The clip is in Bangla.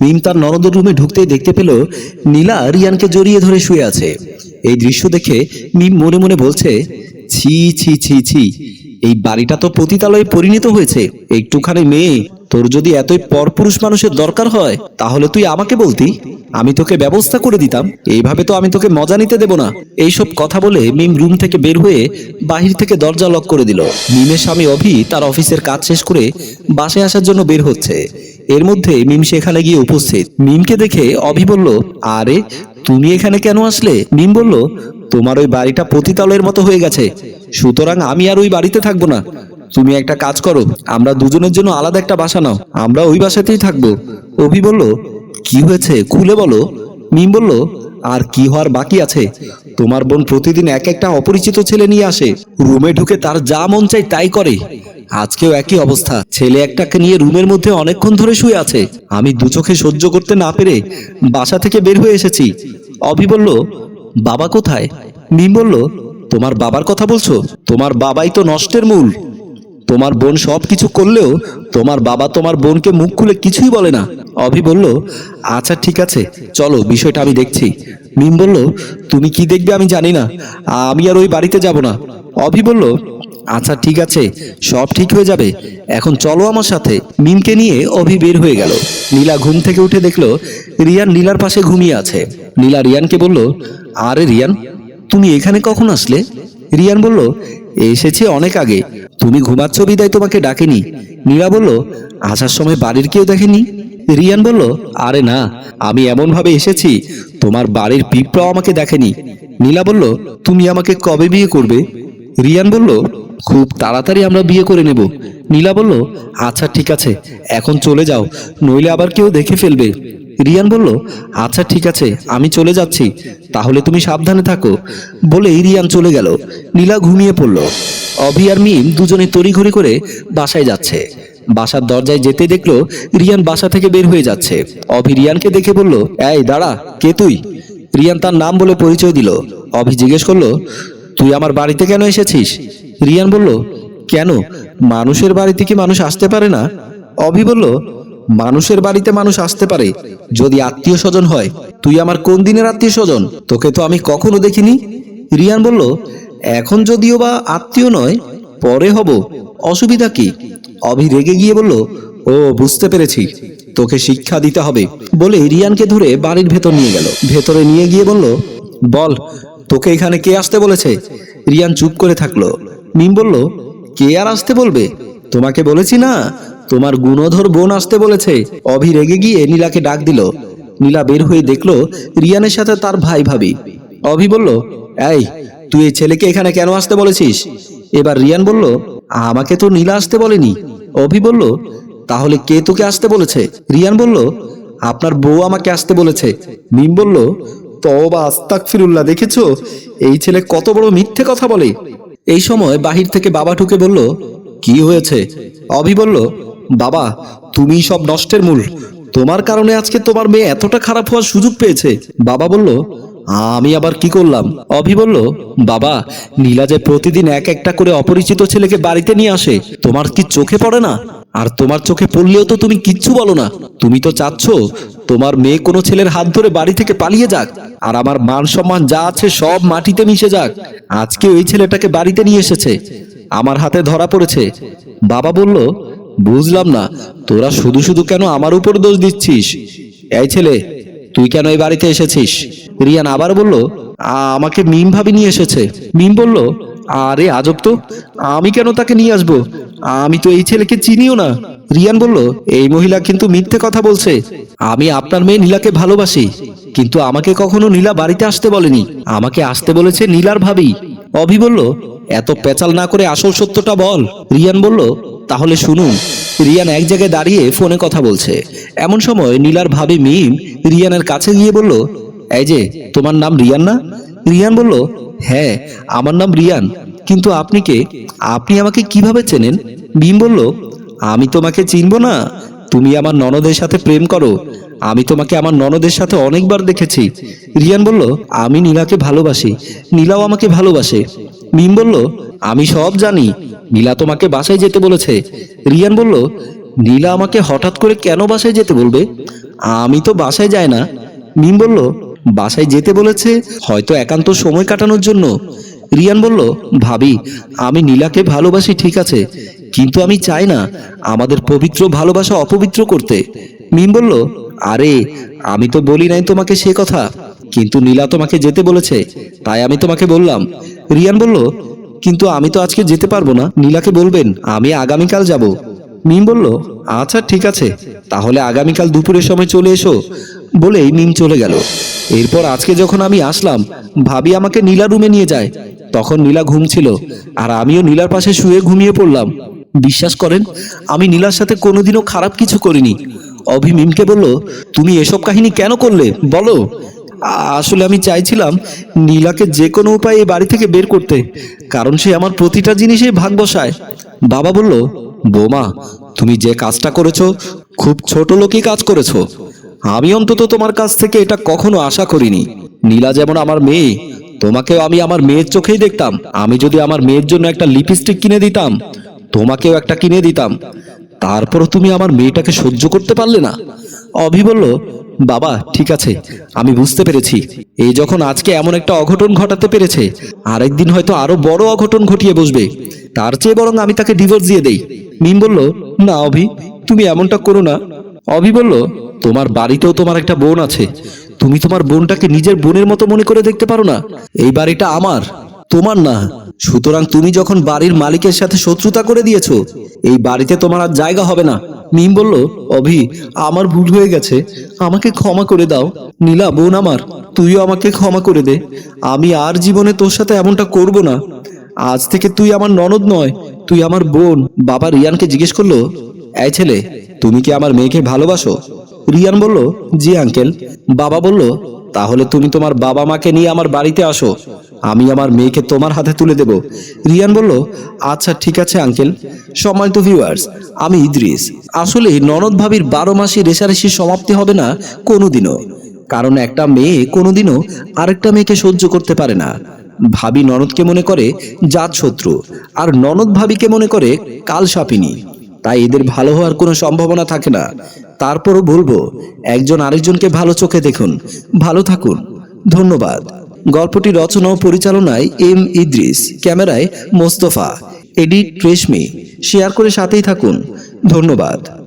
মিম তার ননদের রুমে ঢুকতেই দেখতে পেল নীলা রিয়ানকে জড়িয়ে ধরে শুয়ে আছে। এই দৃশ্য দেখে মিম মনে মনে বলছে, ছি ছি ছি ছি, এই বাড়িটা তো পতিতালয়ে পরিণত হয়েছে। একটুখানি মেয়ে, তোর যদি এতই পরপুরুষ মানুষের দরকার হয়, তাহলে তুই আমাকে বলতি। আমি তোকে ব্যবস্থা করে দিতাম। এইভাবে তো আমি তোকে মজা নিতে দেব না। এইসব কথা বলে মিম রুম থেকে বের হয়ে বাহির থেকে দরজা লক করে দিল। মিমের স্বামী অভি তার অফিসের কাজ শেষ করে বাসায় আসার জন্য বের হচ্ছে। এর মধ্যে মিম সেখানে গিয়ে উপস্থিত। মিমকে দেখে অভি বলল, আরে, তুমি এখানে কেন আসলে? মিম বলল, তোমার ওই বাড়িটা পতিতালয়ের মতো হয়ে গেছে। সুতরাং আমি আর ওই বাড়িতে থাকব না। তুমি একটা কাজ করো, আমরা দুজনের জন্য আলাদা একটা বাসা নাও, আমরা ওই বাসাতেই থাকব। অভি বলল, কি হয়েছে? খুলে বলো। মিম বলল, আর কি হওয়ার বাকি আছে? তোমার বোন প্রতিদিন এক একটা অপরিচিত ছেলে নিয়ে আসে। রুমে ঢুকে তার যা মন চাই তাই করে। আজকেও একই অবস্থা। ছেলে একটাকে নিয়ে রুমের মধ্যে অনেকক্ষণ ধরে শুয়ে আছে। আমি দু চোখে সহ্য করতে না পেরে বাসা থেকে বের হয়ে এসেছি। অভি বলল, বাবা কোথায়? মিম বলল, তোমার বাবার কথা বলছো? তোমার বাবাই তো নষ্টের মূল। তোমার বোন সব কিছু করলেও তোমার বাবা তোমার বোনকে মুখ খুলে কিছুই বলে না। অভি বলল আচ্ছা ঠিক আছে, চলো, বিষয়টা আমি দেখছি। মিম বলল, তুমি কি দেখবে আমি জানি না। আমি আর ওই বাড়িতে যাব না। অভি বলল আচ্ছা ঠিক আছে, সব ঠিক হয়ে যাবে। এখন চলো আমার সাথে। মিমকে নিয়ে অভি বের হয়ে গেল। নীলা ঘুম থেকে উঠে দেখল রিয়ান নীলার পাশে ঘুমিয়ে আছে। নীলা রিয়ানকে বলল, আরে রিয়ান, তুমি এখানে কখন আসলে? রিয়ান বলল, এসেছে অনেক আগে। তুমি ঘুমাচ্ছ, বিদায় তোমাকে ডাকেনি। নীলা বলল, আসার সময় বাড়ির কেউ দেখেনি? রিয়ান বলল, আরে না, আমি এমন ভাবে এসেছি, তোমার বাড়ির পিঁপড়াও আমাকে দেখেনি। নীলা বলল, তুমি আমাকে কবে বিয়ে করবে? রিয়ান বলল, খুব তাড়াতাড়ি আমরা বিয়ে করে নেব। নীলা বলল আচ্ছা ঠিক আছে, এখন চলে যাও, নইলে আবার কেউ দেখে ফেলবে। রিয়ান বলল আচ্ছা ঠিক আছে, আমি চলে যাচ্ছি, তাহলে তুমি সাবধানে থাকো। বলে রিয়ান চলে গেল। নীলা ঘুমিয়ে পড়ল। অভি আর মিম দুজনে তড়িঘড়ি করে বাসায় যাচ্ছে। বাসার দরজায় যেতে দেখল রিয়ান বাসা থেকে বের হয়ে যাচ্ছে। অভি রিয়ানকে দেখে বলল, এই, দাঁড়া, কে তুই? রিয়ান তার নাম বলে পরিচয় দিল। অভি জিজ্ঞেস করল তুই আমার বাড়িতে কেন এসেছিস? রিয়ান বলল, কেন? মানুষের বাড়িতে কি মানুষ আসতে পারে না? অভি বলল, মানুষের বাড়িতে মানুষ আসতে পারে যদি আত্মীয় স্বজন হয়। তুই আমার কোন দিনের আত্মীয় স্বজন? তোকে তো আমি কখনো দেখিনি। রিয়ান বলল, এখন যদিও বা আত্মীয় নয়, পরে হব। অসুবিধা কি? অভি রেগে গিয়ে বলল, ও, বুঝতে পেরেছি। তোকে শিক্ষা দিতে হবে। বলে রিয়ানকে ধরে বাড়ির ভেতর নিয়ে গেল। ভেতরে নিয়ে গিয়ে বলল, বল তোকে এখানে কে আসতে বলেছে? রিয়ান চুপ করে থাকল। মিম বলল, কে আর আসতে বলবে? তোমাকে বলেছি না, তোমার গুণধর বোন আসতে বলেছে। অভি রেগে গিয়ে নীলাকে ডাক দিল। নীলা বের হয়ে দেখল রিয়ানের সাথে তার ভাই ভাবি। অভি বলল, এই, তুই এই ছেলেকে এখানে কেন আসতে বলেছিস? এবার রিয়ান বলল, আমাকে তো নীলা আসতে বলেনি। অভি বলল, তাহলে কে তোকে আসতে বলেছে? রিয়ান বলল, আপনার বউ আমাকে আসতে বলেছে। মিম বলল তবা আস্তাক ফিরুল্লাহ দেখেছ? এই ছেলে কত বড় মিথ্যে কথা বলে। এই সময় বাহির থেকে বাবা ঢুকে বলল, কি হয়েছে? অভি বলল, বাবা, তুমি সব নষ্টের মূল। তোমার কারণে আজকে তোমার মেয়ে এতটা খারাপ হওয়ার সুযোগ পেয়েছে। বাবা বলল আমি আবার কি করলাম? অভি বলল, বাবা, নীলা যে প্রতিদিন এক একটা করে অপরিচিত ছেলেকে বাড়িতে নিয়ে আসে, তোমার কি চোখে পড়ে না? আর তোমার চোখে পড়লেও তো তুমি কিচ্ছু বলো না। তুমি তো চাচ্ছ তোমার মেয়ে কোনো ছেলের হাত ধরে বাড়ি থেকে পালিয়ে যাক, আর আমার মান সম্মান যা আছে সব মাটিতে মিশে যাক। আজকে ওই ছেলেটাকে বাড়িতে নিয়ে এসেছে, আমার হাতে ধরা পড়েছে। বাবা বলল, বুঝলাম না, তোরা শুধু শুধু কেন আমার উপর দোষ দিচ্ছিস? এই ছেলে তুই কেন এই বাড়িতে এসেছিস? রিয়ান আবার বলল আমাকে মিম ভাবি নিয়ে এসেছে। মিম বলল, আরে আজব তো, আমি কেন তাকে নিয়ে আসব? আমি তো এই ছেলেকে চিনিও না। রিয়ান বলল, এই মহিলা কিন্তু মিথ্যে কথা বলছে। আমি আপনার মেয়ে নীলাকে ভালোবাসি, কিন্তু আমাকে কখনো নীলা বাড়িতে আসতে বলেনি। আমাকে আসতে বলেছে নীলার ভাবি। অভি বলল, এত পেঁচাল না করে আসল সত্যটা বল। রিয়ান বলল তাহলে শুনুন, রিয়ান এক জায়গায় দাঁড়িয়ে ফোনে কথা বলছে। এমন সময় নীলার ভাবি মিম রিয়ানের কাছে গিয়ে বলল, এই যে, তোমার নাম রিয়ান না? রিয়ান বলল হ্যাঁ আমার নাম রিয়ান, কিন্তু আপনি কে? আপনি আমাকে কীভাবে চেনেন? ভীম বলল, আমি তোমাকে চিনব না। তুমি আমার ননদের সাথে প্রেম করো। আমি তোমাকে আমার ননদের সাথে অনেকবার দেখেছি। রিয়ান বলল, আমি নীলাকে ভালোবাসি। নীলাও আমাকে ভালোবাসে। মিম বলল, আমি সব জানি। নীলা তোমাকে বাসায় যেতে বলেছে। রিয়ান বলল, নীলা আমাকে হঠাৎ করে কেন বাসায় যেতে বলবে? আমি তো বাসায় যাই না। মিম বলল, বাসায় যেতে বলেছে, হয়তো একান্ত সময় কাটানোর জন্য। রিয়ান বলল, ভাবি, আমি নীলাকে ভালোবাসি, ঠিক আছে, কিন্তু আমি চাই না আমাদের পবিত্র ভালোবাসা অপবিত্র করতে। মিম বলল, আরে, আমি তো বলি নাই তোমাকে সে কথা, কিন্তু নীলা তোমাকে যেতে বলেছে, তাই আমি তোমাকে বললাম। রিয়ান বলল কিন্তু আমি তো আজকে যেতে পারব না। নীলাকে বলবেন, আমি আগামীকাল যাব। মিম বলল আচ্ছা ঠিক আছে। তাহলে আগামীকাল দুপুরের সময় চলে এসো বলেই মিম চলে গেল। এরপর আজকে যখন আমি আসলাম, ভাবি আমাকে নীলা রুমে নিয়ে যায়। তখন নীলা ঘুমছিল আর আমিও নীলার পাশে শুয়ে ঘুমিয়ে পড়লাম। বিশ্বাস করেন, আমি নীলার সাথে কোনোদিনও খারাপ কিছু করিনি। অভি মিমকে বলল, তুমি এসব কাহিনী কেন করলে? বলো। আসলে আমি চাইছিলাম নীলাকে যে কোনো উপায়ে এই বাড়ি থেকে বের করতে, কারণ সে আমার প্রতিটা জিনিসে ভাগ বসায়। বাবা বলল, বোমা, তুমি যে কাজটা করেছ, খুব ছোট লোকই কাজ করেছ। আমি অন্তত তোমার কাছ থেকে এটা কখনো আশা করিনি। নীলা যেমন আমার মেয়ে, তোমাকেও আমি আমার মেয়ের চোখেই দেখতাম। আমি যদি আমার মেয়ের জন্য একটা লিপস্টিক কিনে দিতাম, তোমাকেও একটা কিনে দিতাম। তারপরও তুমি আমার মেয়েটাকে সহ্য করতে পারলে না? অভি বলল বাবা, ঠিক আছে, আমি বুঝতে পেরেছি। এই যখন আজকে এমন একটা অঘটন ঘটাতে পেরেছে, আরেকদিন হয়তো আরও বড় অঘটন ঘটিয়ে বসবে। তার চেয়ে বরং আমি তাকে ডিভোর্স দিয়ে দেই। মিম বলল, না, অভি, তুমি এমনটা করো না। অভি বলল, তোমার বাড়িতেও তোমার একটা বোন আছে। তুমি তোমার বোনটাকে নিজের বোনের মতো মনে করে দেখতে পারো না। এই বাড়িটা আমার, তোমার না। সুতরাং তুমি যখন বাড়ির মালিকের সাথে শত্রুতা করে দিয়েছ, এই বাড়িতে তোমার আর জায়গা হবে না। মিম বলল, অভি, আমার ভুল হয়ে গেছে। আমাকে ক্ষমা করে দাও। নীলা, বোন আমার, তুইও আমাকে ক্ষমা করে দে। আমি আর জীবনে তোর সাথে এমনটা করব না। আজ থেকে তুই আমার ননদ নয়, তুই আমার বোন। বাবা রিয়ানকে জিজ্ঞেস করল, এই ছেলে, তুমি কি আমার মেয়েকে ভালোবাসো? রিয়ান বলল, জি, আঙ্কেল। বাবা বলল, তাহলে তুমি তোমার বাবা মাকে নিয়ে আমার বাড়িতে আসো। আমি আমার মেয়েকে তোমার হাতে তুলে দেব। রিয়ান বলল আচ্ছা ঠিক আছে, আঙ্কেল। সম্মানিত ভিউয়ার্স আমি ইদ্রিস। আসলে ননদ ভাবির বারো মাসে রেশারেশির সমাপ্তি হবে না কোনোদিনও। কারণ একটা মেয়ে কোনোদিনও আরেকটা মেয়েকে সহ্য করতে পারে না। ভাবি ননদকে মনে করে জাত শত্রু, আর ননদ ভাবিকে মনে করে কাল সাপিনী। তাই এদের ভালো হওয়ার কোনো সম্ভাবনা থাকে না। তারপরও বলব, একজন আরেকজনকে ভালো চোখে দেখুন। ভালো থাকুন। ধন্যবাদ। গল্পটি রচনা ও পরিচালনায় এম ইদ্রিস, ক্যামেরায় মোস্তফা। এডিট রেশমি। শেয়ার করে সাথেই থাকুন। ধন্যবাদ।